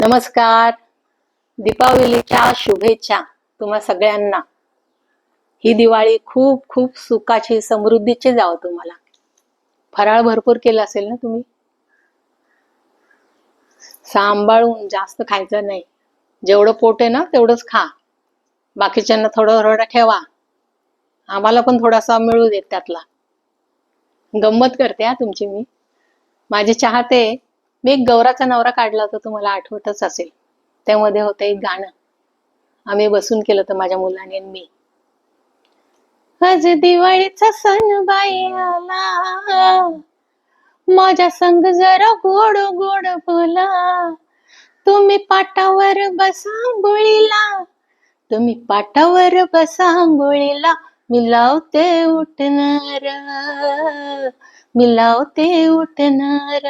नमस्कार. दीपावलीच्या शुभेच्छा तुम्हा सगळ्यांना. ही दिवाळी खूप खूप सुखाची समृद्धीची जावं तुम्हाला. फराळ भरपूर केला असेल ना तुम्ही? सांभाळून जास्त खायचं नाही. जेवढं पोट आहे ना तेवढंच खा. बाकीच्यांना थोडं थोडं ठेवा. आम्हाला पण थोडासा मिळू देत त्यातला. गंमत करते हा तुमची मी. माझे चाहते मी एक गौराचा नवरा काढला होता तुम्हाला आठवतच असेल. त्यामध्ये होतं एक गाणं. आम्ही बसून केलं होतं माझ्या मुलाने आणि मी. आज दिवाळीचा सण बाई आला. माझ्या संग जरा गोड गोड बोला. तुम्ही पाटावर बसा गोळीला तुम्ही पाटावर बसा गोळीला मी लावते उठणार. मी लावते उठणार.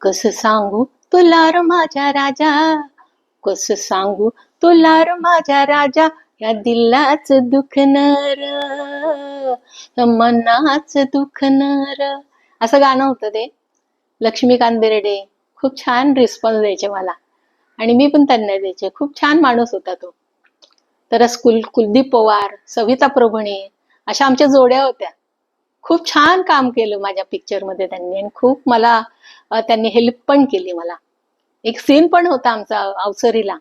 कस सांगू? तुला र माझ्या राजा. कस सांगू? तुला र माझ्या राजा. या दिलाच दुखणार मनाच दुखणार असं गाणं होतं ते. लक्ष्मीकांत बेर्डे. खूप छान रिस्पॉन्स द्यायचे मला. आणि मी पण त्यांना द्यायचे. खूप छान माणूस होता तो. तर कुल कुलदीप पवार सविता प्रभणे अशा आमच्या जोड्या होत्या. खूप छान काम केलं माझ्या पिक्चरमध्ये त्यांनी आणि खूप मला त्यांनी हेल्प पण केली मला. एक सीन पण होता आमचा अवसरीला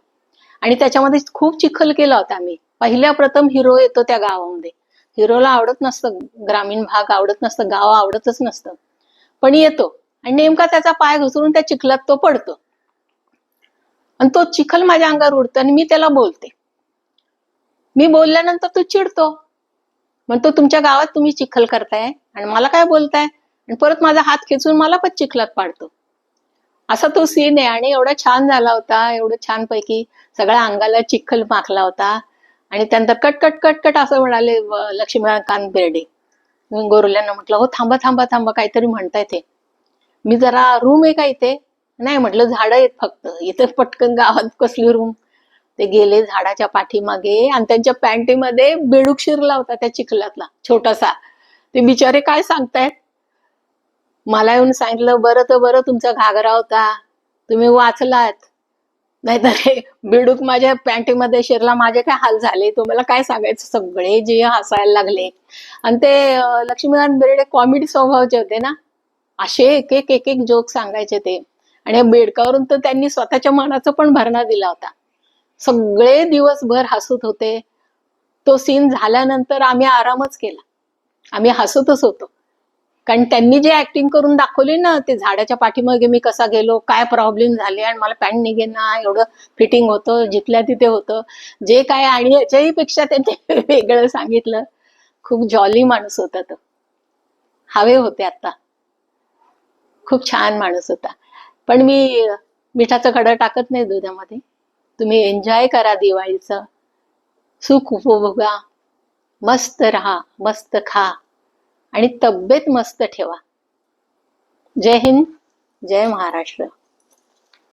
आणि त्याच्यामध्ये खूप चिखल केला होता आम्ही. पहिल्या प्रथम हिरो येतो त्या गावामध्ये. हिरोला आवडत नसतं ग्रामीण भाग आवडत नसतं गाव आवडतच नसतं. पण येतो. आणि नेमका त्याचा पाय घसरून त्या चिखलात तो पडतो. आणि तो चिखल माझ्या अंगावर उडतो आणि मी त्याला बोलते. मी बोलल्यानंतर तो चिडतो. म्हणतो तुमच्या गावात तुम्ही चिखल करताय आणि मला काय बोलताय? आणि परत माझा हात खेचून मला पण चिखलात पाडतो. असा तो सीन आहे आणि एवढा छान झाला होता. एवढं छान पैकी सगळ्या अंगाला चिखल माखला होता. आणि त्यानंतर कट कट कट कट असं म्हणाले लक्ष्मीकांत बेर्डे. मी गोरुल्यांना म्हटलं हो थांबा थांबा थांबा काहीतरी म्हणताय ते. मी जरा रूम आहे का इथे? नाही म्हटलं झाडं आहेत फक्त. इथे पटकन गावात कसली रूम ते गेले झाडाच्या पाठीमागे आणि त्यांच्या पॅन्टीमध्ये बेडूक शिरला होता त्या चिखलातला छोटासा. ते बिचारे काय सांगतायत? मला येऊन सांगितलं बरं तर बरं तुमचा घागरा होता. तुम्ही वाचलात. नाहीतर हे माझ्या पॅन्टीमध्ये शिरला माझे काय हाल झाले? तुम्हाला काय सांगायचं? सगळे जे हसायला लागले. आणि ते अं, लक्ष्मीकांत बेर्डे कॉमेडी स्वभावाचे होते ना? असे एक एक एक एक जोक सांगायचे ते. आणि बेडकावरून तर त्यांनी स्वतःच्या मनाचा पण भरणा दिला होता. सगळे दिवसभर हसत होते. तो सीन झाल्यानंतर आम्ही आरामच केला. आम्ही हसतच होतो. कारण त्यांनी जे ऍक्टिंग करून दाखवली ना ते झाडाच्या पाठीमागे मी कसा गेलो काय प्रॉब्लेम झाले आणि मला पॅन्ट निघेना एवढं फिटिंग होतं जिथल्या तिथे होतं. जे काय आणि याच्याही पेक्षा त्यांनी वेगळं सांगितलं. खूप जॉली माणूस होता तो. हवे होते आता. खूप छान माणूस होता. पण मी मिठाचं खडं टाकत नाही दुधामध्ये. तुम्ही एन्जॉय करा दिवाळीचं. सुख उपभोगा मस्त राहा मस्त खा. आणि तब्येत मस्त ठेवा. जय हिंद जय महाराष्ट्र.